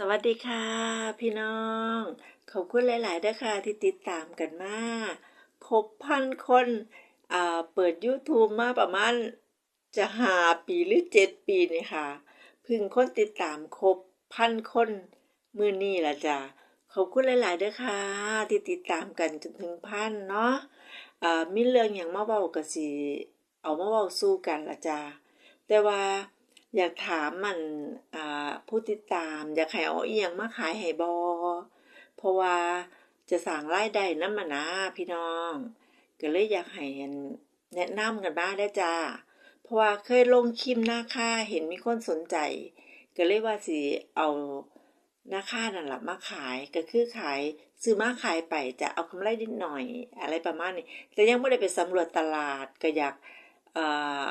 สวัสดีค่ะ พี่น้อง ขอบคุณหลาย ๆ ด้วยค่ะที่ติดตามกันมาครบพันคนเปิด YouTube มาประมาณจะหาปีหรือเจ็ดปีนี่ค่ะ พึ่งคนติดตามครบพันคนมือนี่ละจ้ะขอบคุณหลาย ๆ ด้วยค่ะ ที่ติดตามกันจนถึงพันเนาะอ่ามีเรื่องอย่างมาเว้าก็สิเอามาเว้าสู้กันละจ้ะแต่ว่า อยากถามมันผู้ติดตาม อยากให้เอาอียงมาขายให้บ่เพราะว่าจะสร้างรายได้นำมานะพี่น้อง ก็เลยอยากให้อันแนะนำกันมาเด้จ้า เพราะว่าเคยลงคลิปหน้าค่าเห็นมีคนสนใจ ก็เลยว่าสิเอาหน้าค่านั่นล่ะมาขายก็คือขายซื้อมาขายไปจะเอากำไรนิดหน่อย อะไรประมาณนี้แต่ยังบ่ได้ไปสำรวจตลาดก็อยากออ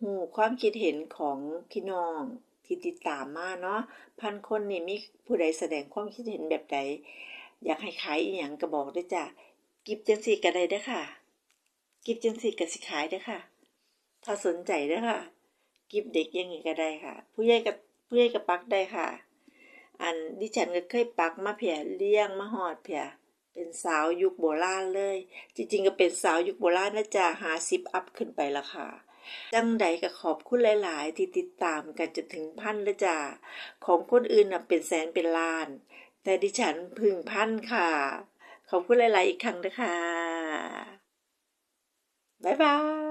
หูความคิดเห็นของพี่น้องที่ติดตามมาเนาะพันคนนี่มีผู้ใดแสดงความคิดเห็นแบบใดอยากให้ขายอีหยังก็บอกด้วยจ้ะกิบจังสี่ก็ได้เด้อค่ะ กิบจังสี่ก็สิขายเด้อค่ะ ถ้าสนใจเด้อค่ะ กิบเด็กยังไงก็ได้ค่ะ ผู้ใหญ่กับผู้ใหญ่ก็ปักได้ค่ะ อันดิฉันก็เคยปักมาเพียเลี้ยงมาฮอดเพียเป็นสาวยุคโบราณเลย จริงๆก็เป็นสาวยุคโบราณนะจ๊ะ50อัพขึ้นไปละค่ะ จังใดก็ขอบคุณหลาย ๆ ที่ติดตามกันจนถึงพันละจ้าของคนอื่นนะเป็นแสนเป็นล้าน แต่ดิฉันพึ่งพันค่ะ ขอบคุณหลาย ๆ อีกครั้งนะคะบ๊ายบาย